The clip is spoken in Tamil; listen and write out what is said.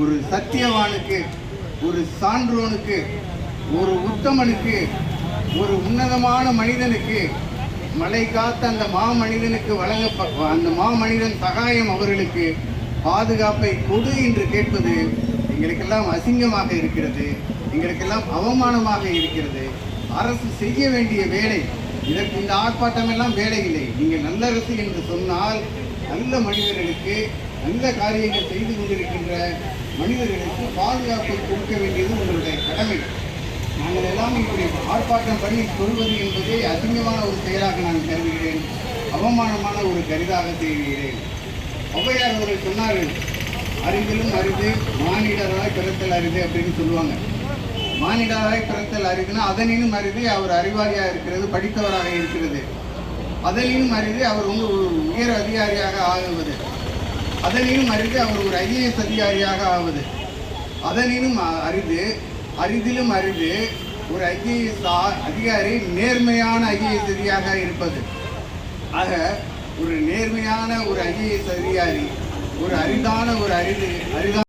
ஒரு சத்தியவானுக்கு ஒரு சான்றோனுக்கு ஒரு உத்தமனுக்கு ஒரு உன்னதமான மனிதனுக்கு மலை காத்த அந்த மாமனிதனுக்கு வழங்க அந்த மாமனிதன் சகாயம் அவர்களுக்கு பாதுகாப்பை கொடு என்று கேட்பது எங்களுக்கெல்லாம் அசிங்கமாக இருக்கிறது. எங்களுக்கெல்லாம் அவமானமாக இருக்கிறது. அரசு செய்ய வேண்டிய வேலை. இதற்கு இந்த ஆர்ப்பாட்டம் எல்லாம் வேலை இல்லை நீங்கள் நல்லரசு என்று சொன்னால் நல்ல மனிதர்களுக்கு நல்ல காரியங்கள் செய்து கொண்டிருக்கின்ற மனிதர்களுக்கு பாதுகாப்பை கொடுக்க வேண்டியது உங்களுடைய கடமை. நாங்கள் எல்லாம் இப்படி ஆர்ப்பாட்டம் பண்ணி சொல்வது என்பதே அசிங்கமான ஒரு செயலாக நான் கருதுகிறேன். அவமானமான ஒரு கரிதாக தெரிகிறேன். ஔவையார் அவர்கள் சொன்னார்கள் அறிந்திலும் அரிது மானிடராய் பிறத்தல் அரிது அப்படின்னு சொல்லுவாங்க. மானிடராய் பிறத்தல் அரிதுன்னா அதனினும் அரிது அவர் அறிவாளியாக இருக்கிறது படித்தவராக இருக்கிறது. அதனையும் அரிது அவர் வந்து ஒரு உயர் அதிகாரியாக ஆகுவது. அதனையும் அரிது அவர் ஒரு ஐஏஎஸ் அதிகாரியாக ஆவது அதனினும் அ- அரிது அரிதிலும் அரிது ஒரு ஐஏஎஸ் அதிகாரி நேர்மையான ஐஏஎஸ் அதிகாரியாக இருப்பது. ஆக ஒரு நேர்மையான ஒரு ஐஏஎஸ் அதிகாரி ஒரு அரிதான ஒரு அரிது அரிதான